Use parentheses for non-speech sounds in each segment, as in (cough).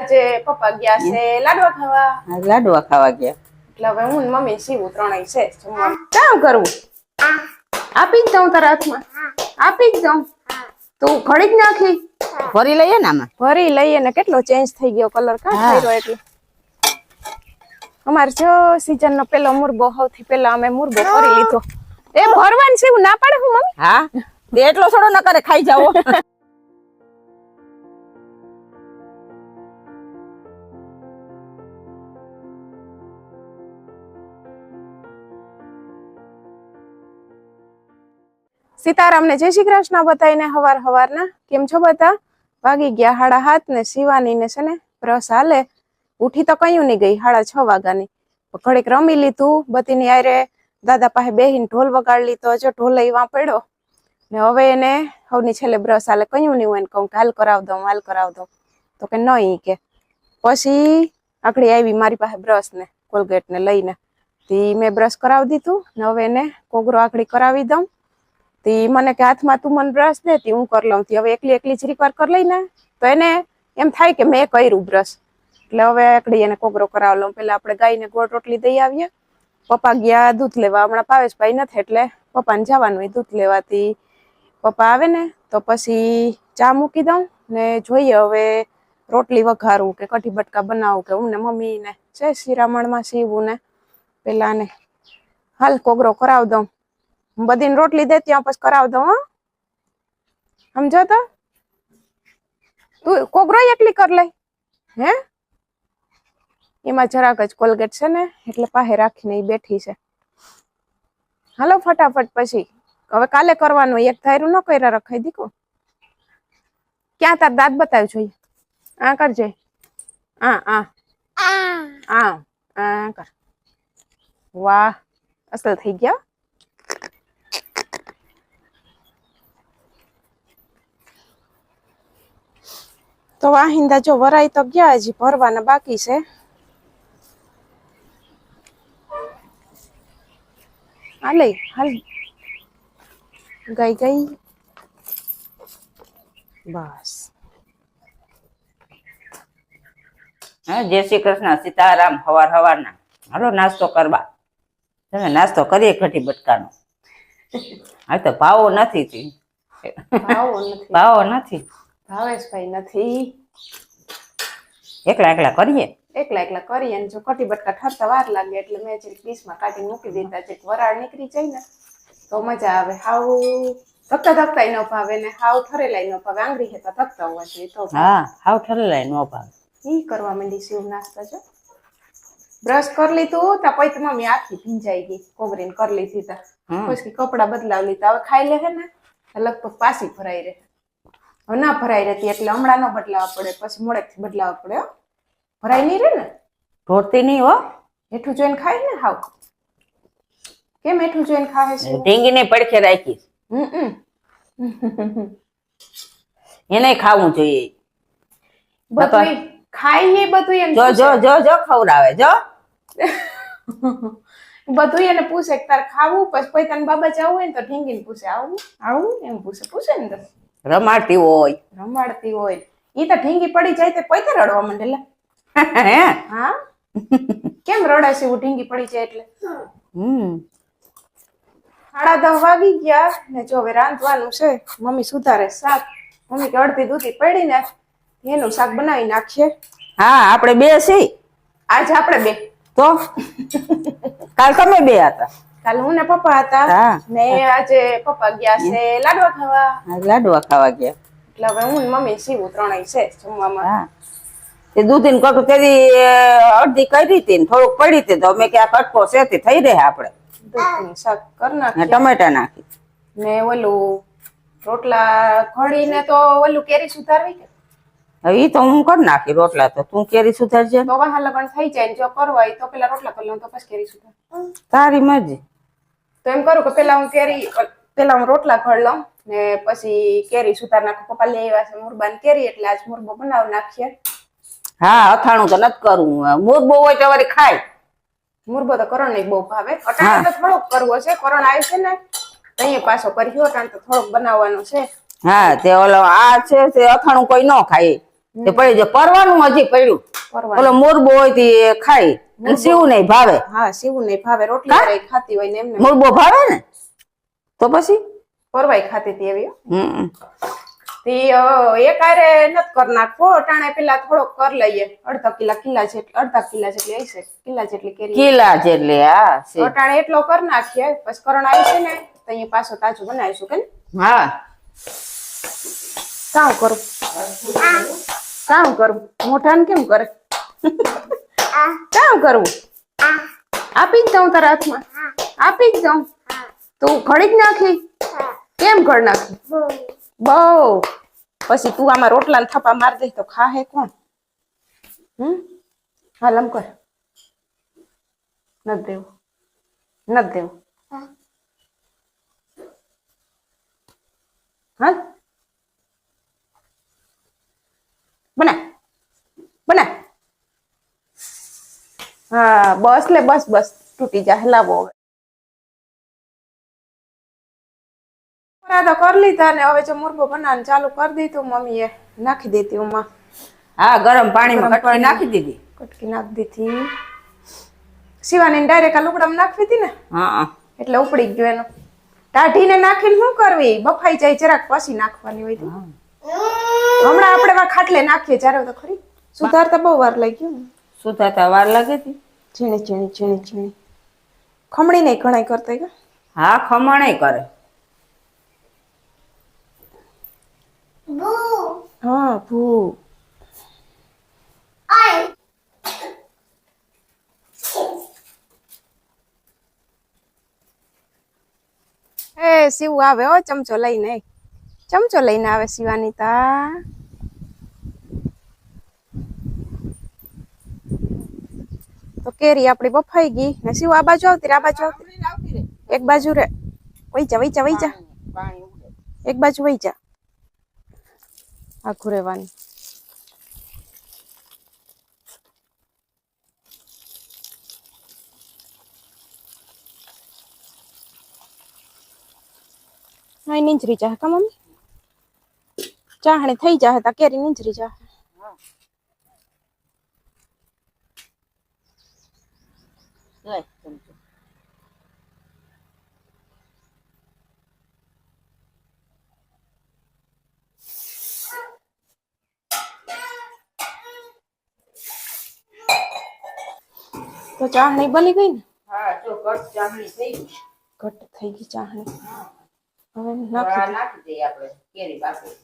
આજે પપ્પા ગયા છે લાડવા ખાવા. લાડવા ખાવા ગયા. એટલે હવે હું મમ્મી સીવું ત્રણેય છે કામ કરવું? આપી જ દઉં તારા હાથમાં. આપી જ દઉં. તું ઘડી જ નાખી. ભરી લઈએ ને આમાં? ભરી લઈએ ને કેટલો ચેન્જ થઈ ગયો કલર કાં રહ્યો એટલે? અમારે જો સીઝન નો પેલો મુરબો સૌથી પેલા અમે મુરબો કરી લીધો. એ ભરવાન છે ના પાડે હું મમ્મી? હા એટલો થોડો ન કરે ખાઈ જાઓ. સીતારામને જય શ્રી કૃષ્ણ બતાવીને હવાર હવારના. કેમ છો બધા? વાગી ગયા હાડા હાથ ને શિવાની ને છે ને બ્રશ હાલે. ઉઠી તો કયું નહીં ગઈ હાડા છ વાગ્યાની. ઘડીક રમી લીધું, બતીની આરે દાદા પાસે બેહીને ઢોલ વગાડી લીધો જો ઢોલ એવા પડ્યો. ને હવે એને હવની છેલ્લે બ્રશ હાલે. કયું નહીં હોય ને કહું હાલ કરાવ દઉં, હાલ કરાવ દઉં. તો કે નહીં કે. પછી આકડી આવી મારી પાસે બ્રશ ને કોલગેટ ને લઈને. તી મેં બ્રશ કરાવી દીધું ને હવે એને કોગરો આકડી કરાવી દઉં. તી મને કે હાથમાં તું મને બ્રશ દે, તી હું કરી લઉં. હવે એકલી એકલી જરીક વાર કરી લઈને તો એને એમ થાય કે મેં કર્યું બ્રશ એટલે હવે એકડી એને કોગરો કરાવી લઉં. પેલા આપણે ગાયને ગોળ રોટલી દઈ આવીએ. પપ્પા ગયા દૂધ લેવા. હમણાં પાવેશભાઈ નથી, એટલે પપ્પાને જવાનું હોય દૂધ લેવાથી. પપ્પા આવે ને, તો પછી ચા મૂકી દઉં ને જોઈએ હવે રોટલી વઘારું કે કઢી બટકા બનાવું કે હું ને મમ્મી ને. છે શિરામણમાં સીવું ને. પેલાને હાલ કોગરો કરાવ દઉં. હું બધીને રોટલી દે ત્યાં પછી કરાવ દઉં હો? સમજો તો? તું કોગરો એકલી કર લે હે? એમાં જરાક જ કોલગેટ છે ને એટલે પાસે રાખીને ઈ બેઠી છે. હાલો ફટાફટ પછી. હવે કાલે કરવાનું હોય. એક ધાર્યું ન કર્યા રખાઈ દીકો ક્યાં તાર દાંત બતાવ જોઈએ આ કરજે. આ આ. આ. આ કર. વાહ અસલ થઈ ગયા તો વાહિંદા જો વરાઈ તો ગયા હજી ભરવાના બાકી છે. હાલે હાલ. ગઈ ગઈ. બસ. જય શ્રી કૃષ્ણ સીતારામ હવાર હવારના. હાલો નાસ્તો કરવા. તમે નાસ્તો કરીએ ઘટી બટકાનો. (laughs) હા તો ભાવો નથી તી. ભાવો નથી. ભાવો નથી. ભાવેશભાઈ નથી. એકલા એકલા કરીએ? એકલા એકલા કરીએ અને જો કટી બટકા ઠરતા વાર લાગે એટલે મેં જે ડીશમાં કાઢી મૂકી દીધા છે વરાળ નીકળી જાય ને તો મજા આવે. હાવ ધક્કા ધક્કા ન ભાવે ને હાવ ઠરેલાય ન ભાવે. આંગળી હેતા ધકતા હોવા જોઈએ તો. હા હાવ ઠરેલાય નો ભાવે. ઈ કરવા માંડી શિવ નાસ્તા છે બ્રશ કરી લીધું તા પછી મમ્મી આખી ભીંજાઈ ગઈ. કોગરીને કરી લીધી તા. પછી કપડા બદલાવ લીધા. હવે ખાઈ લે ને લગભગ પાછી ભરાઈ રહે. ના ભરાઈ રહેતી એટલે હમણાં ન બદલાવા પડે પછી મોડે બદલાવા પડે હો. ભરાઈ નહીં રહે ને? ઢોળતી નહીં હો. હેઠું જોઈને ખાય ને હાવ. કેમ હેઠું જોઈને ખાય છે? ઢીંગીને પડખે રાખી (laughs) એને ખાવું જોઈએ. બધું ખાઈએ બધું એમ જો જો જો જો ખવડાવે જો. (laughs) બધું એને પૂછે તાર તારે ખાવું પછી પૈતાન તને બાબા જવું હોય ને તો ઢીંગીને પૂછે આવું આવું એમ પૂછે પૂછે ને તો. રમાડતી હોય. રમાડતી હોય. ઈ તો ઢીંગી પડી જાય તે પોતે રડવા માંડેલા હે? હા? કેમ રડાશે છે ઢીંગી પડી જાય એટલે? હમ. સાડા દસ વાગી ગયા ને જો હવે રાંધવાનું છે મમ્મી સુધારે શાક. મમ્મી કે અડધી દૂધી પડી ને એનું શાક બનાવી નાખીએ. હા આપણે બે છીએ. આજ આપણે બે. તો? કાલ તમે બે હતા. કાલ હું ને પપ્પા હતા. ને આજે પપ્પા ગયા છે લાડવા ખાવા. લાડવા ખાવા ગયા. એટલે હવે હું મમ્મી સીવું ત્રણેય છે જમવામાં. તે દૂધી કટુ કેદી અડધી કરી હતી ને થોડુંક પડી હતી તો અમે કે આ કટકો છે તે થઈ રહે આપણે. શાક કરી ને ટમેટા નાખી. ને ઓલું રોટલા ઘડીને તો ઓલું કેરી સુધારવી કે? હવે તો હું કરી નાખી રોટલા તો. તું કેરી સુધારજે તો વાહ લગન થઈ જાય ને જો કરવા હોય તો પેલા રોટલા કરી લઉં તો પછી કેરી સુધાર. તારી મરજી. તો એમ કરું કે પેલા હું કેરી પેલા હું રોટલા ખડ લઉં ને પછી કેરી સુતાર નાખું. પપ્પા લઈ આવ્યા છે મુરબાન કેરી એટલે આજ મુરબો બનાવી નાખીએ. હા અથાણું તો નથી કરવું મુરબો હોય તો વળી ખાય. મુરબો તો કરણ નહીં બહુ ભાવે. અટાણ તો થોડોક કરવો છે. કરણ આવ્યું છે ને અહીંયા પાછો કર્યો. અટાણ તો થોડોક બનાવવાનો છે. હા તે ઓલો આ છે તે અથાણું કોઈ ન ખાય. તે પડી જાય. પરવાનું હજી પડ્યું. ઓલો મોરબો હોય તે ખાય. સીવું નહીં ભાવે. હા સીવું નહીં ભાવે. રોટલી ખાતી હોય ને એમને. મુરબો ભાવે ને? તો પછી? પરવાઈ ખાતી હતી એવી તે એક હારે નત કર નાખવો. અટાણે પેલા થોડોક કર લઈએ. અડધા કિલા કિલા જેટલી અડધા કિલા જેટલી હશે કિલા જેટલી કેરી. કિલા જેટલી હા અટાણે એટલો કર નાખીએ. પછી કરણ આવી ને તો અહીંયા પાછો તાજું બનાવીશું કે હા. કામ કરું. કામ કરું. મોઢાને કેમ કરે? કામ કરવું? આપી દઉં તારા હાથમાં. આપી દઉં. તું ઘડી જ નાખી? કેમ ઘડ નાખી? બહુ. પછી તું આમાં રોટલા થપ્પા માર દે તો ખાહે કોણ? હમ? હાલ આમ કર. નથી દેવું. નથી દેવું. હા? બના બના હા બસ લે બસ બસ તૂટી જા હલાવો હવે. તો કરી લીધા ને હવે જો મુરબો બનાવવાનું ચાલુ કરી દીધું મમ્મીએ નાખી દીધી ઉમાં. હા ગરમ પાણીમાં કટકી નાખી દીધી. કટકી નાખી દીધી. શિવાની ડાયરેક્ટ આ લુકડામાં નાખી હતી ને? હા. એટલે ઉપડી ગયું એનું. ટાઢીને નાખીને શું કરવી? બફાઈ જાય જરાક પછી નાખવાની હોય હમણાં આપણે ખાટલે નાખીએ જ્યારે તો ખરી. સુધારતા બહુ વાર લાગી ને. શું થતા વાર લાગે છે ઝીણી ઝીણી ઝીણી ઝીણી. ખમણી નહીં ઘણાય કરતા કે? હા ખમણે કરે. હા ભૂ. એ શિવ આવે હો ચમચો લઈને. ચમચો લઈને આવે શિવાની તા. તો કેરી આપણી બફાઈ ગઈ. ને શિવ આ બાજુ આવતી આ બાજુ આવતી એક બાજુ રે. વહી જા વહી જા વહી જા. એક બાજુ વહી જા. આખું રહેવાની. નીંજરી જાહે કા મમ્મી? ચાહણી થઈ જાહે તા કેરી નીંજરી જાહે. તો ચાહણી બની ગઈ ને? હા જો ચામડી થઈ ગઈ. ઘટ થઈ ગઈ ચાહણી. હવે નાખી નાખી દઈએ આપણે કેરી બાકી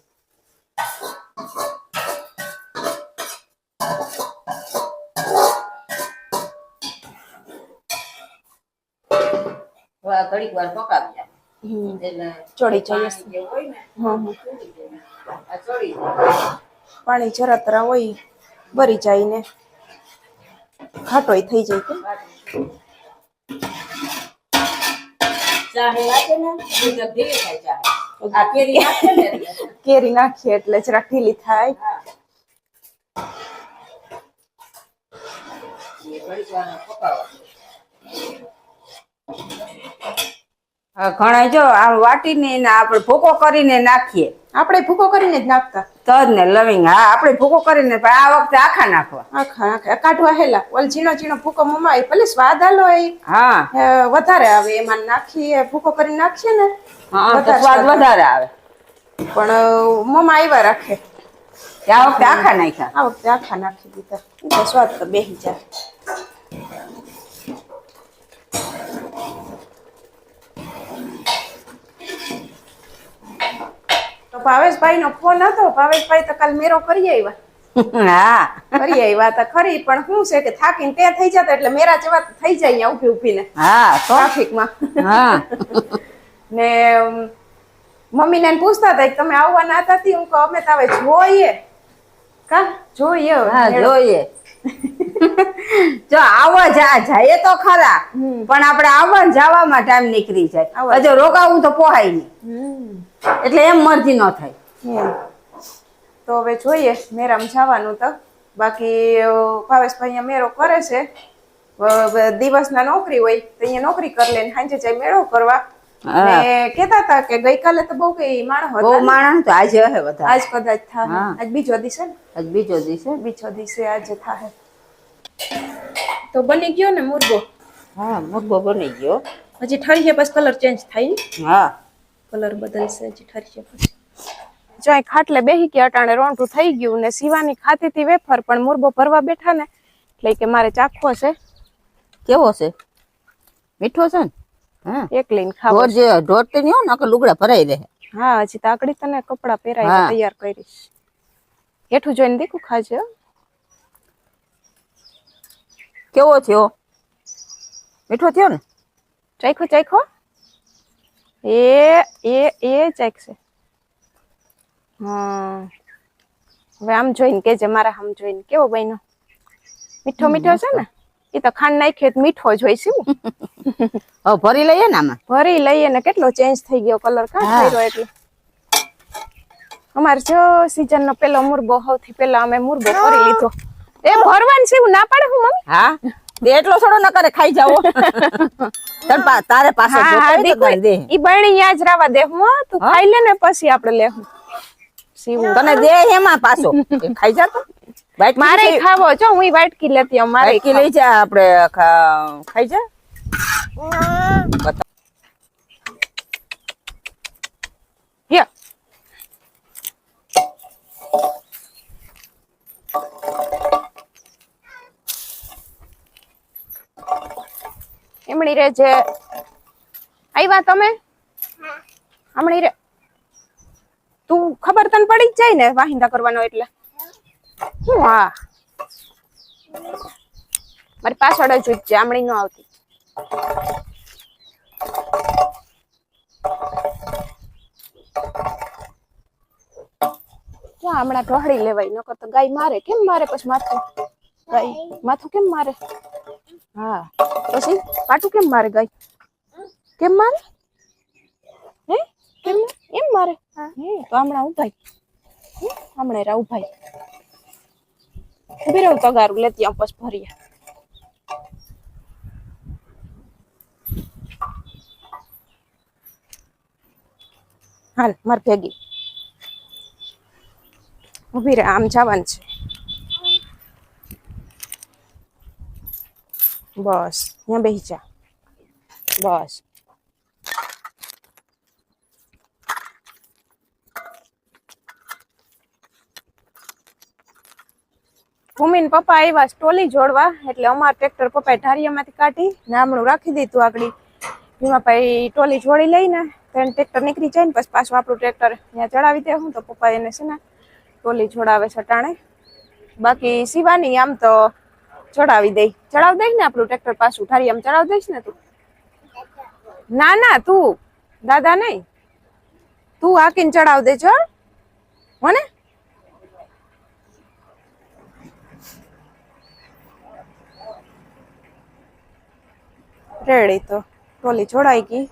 ઘડીક વાર પકાવી ચડી પાણી જરા જરતરા હોય ભરી જાય ને. ઘાટોય થઈ જાય (laughs) કેરી નાખીએ એટલે જરાક ઢીલી થાય. Thank એ ઘડીક વાર પકાવવા. હા, ઘણા જો આમ વાટીને આપણે ભૂકો કરીને નાખીએ. આપણે ભૂકો કરીને જ નાખતા. તજ ને લવિંગ હા આપણે ભૂકો કરીને પણ આ વખતે આખા નાખવા. આખા આખા કાઢવા હેલા. ઓલ ઝીણો ઝીણો ભૂકો મમાય ભલે સ્વાદ આલો એ. હા. વધારે આવે એમાં નાખીએ ભૂકો કરીને નાખીએ ને. હા તો સ્વાદ વધારે આવે. પણ મમા આવ્યા રાખે. આ વખતે આખા નાખ્યા. આ વખતે આખા નાખી દીધા. સ્વાદ તો બેસી જાય. ભાવેશભાઈ નો ફોન હતો ભાવેશભાઈ તો કાલ મેરો કરી આવ્યા. હા. કરી આવ્યા તો ખરી પણ શું છે કે થાકીને તે થઈ જતા એટલે મેરા જેવા થઈ જાય અહીંયા ઊભી ઊભીને. હા ટ્રાફિકમાં. હા. (laughs) ને મમ્મીને પૂછતા હતા કે તમે આવવાના હતા તી? હું કહું અમે તો હવે જોઈએ. કા? જોઈએ હા જોઈએ. (laughs) જો આવવા જા જાય તો ખરા. પણ આપણે આવવા જવામાં ટાઈમ નીકળી જાય. હજુ રોકાવું તો પોહાય નહીં. એટલે એમ મરજી ન થાય. તો હવે જોઈએ મેરામ જવાનું તો. બાકી ભાવેશભાઈ અહીંયા મેળો કરે છે. દિવસના નોકરી હોય તો અહીંયા નોકરી કરી લે સાંજે જાય મેળો કરવા. કેતા હતા કે ગઈકાલે તો બહુ કઈ માણસ બહુ માણ તો આજે હે બધા. આજ કદાચ થાય. આજ બીજો દિવસ ને? આજ બીજો દિવસે. બીજો દિવસે આજે થાય. તો બની ગયો ને મુરબો હા મુર્ગો બની ગયો. હજી છે પછી કલર ચેન્જ થાય હા. કલર બદલશે હજી ઠરીએ પછી જો અહીં ખાટલે બેહી ગયા અટાણે રોંઢું થઈ ગયું ને સીવાની ખાતી હતી વેફર પણ મુરબો ભરવા બેઠા ને એટલે કે મારે ચાખવો છે. કેવો છે? મીઠો છે ને? એક લઈને ખાવો જે ઢોર નહીં હોય ને આખા લુગડા ભરાઈ રહે. હા હજી તાકડી તને કપડા પહેરાય તૈયાર કરીશ. હેઠું જોઈને દેખું ખાજે કેવો થયો? મીઠો થયો ને? ચાખો ચાખો એ એ એ હા. હવે આમ જોઈને કેજે મારા આમ જોઈને કેવો બહેનો મીઠો મીઠો છે ને? એ તો ખાંડ નાખીએ તો મીઠો જ હોય છે (laughs) હવે ભરી લઈએ ને આમાં? ભરી લઈએ ને કેટલો ચેન્જ થઈ ગયો કલર કાં. થયો એટલે. અમારે જો સીઝન નો પેલો મુરબો સૌથી પેલા અમે મુરબો કરી લીધો. એ ભરવાનું છે એવું ના પાડે હું મમ્મી? હા. એટલો થોડો ન કરે ખાઈ જાઓ. (laughs) તાર પા- તારે પાસે દે. ઈ બરણી યાદ રાવા દે હું તું ખાઈ લે ને પછી આપણે લેવું સીવું. તને દે એમાં પાછો. ખાઈ જા તો. મારે ખાવો છો હું વાટકી લેતી આવું, મારે કી લઈ જા આપણે ખાઈ જા. બતા- એમણી રે જે આવ્યા તમે? હમણી રે. તું ખબર તને પડી જ જાય ને વાહિંદા કરવાનો એટલે? હું હા. મારી પાછળ જ જ છે આમણી ન આવતી. ક્યાં હમણાં ઢોહળી લેવાય? નકર તો ગાય મારે. કેમ મારે પછી માથું? ગાય માથું કેમ મારે? હા. પછી પાટું કેમ મારે ગઈ કેમ મારે? હે? કેમ એમ મારે? હે. તો હમણાં ઉભાઈ? હમણાં રા ઉભાઈ ઊભી રહું તગારું લેતી આમ પછી ભરીએ. હાલ માર ભેગી. ઊભી રહે આમ જવાનું છે. બસ ત્યાં બેસી જા. બસ. ભૂમિન પપ્પા આવ્યા સ્ટોલી જોડવા, એટલે અમાર ટ્રેક્ટર પપ્પાએ ઢારિયામાંથી કાઢી નામણું રાખી દીધું આગળ. ભીમાભાઈ ટોલી જોડી લઈને તેને ટ્રેક્ટર નીકળી જાય ને, પછી પાછું આપણું ટ્રેક્ટર ત્યાં ચડાવી દે હું તો પપ્પા એને છે ને ટોલી જોડાવે છટાણે બાકી સીવાની આમ તો ચડાવી દઈ ચડાવી દઈશ ને આપણું ટ્રેક્ટર પાછું. ઉઠારી આમ ચડાવી દઈશ ને તું. ના ના, તું. દાદા નહીં. તું હાકીને ચડાવ દેજો મને? રેડી તો. ટોલી જોડાઈ ગઈ.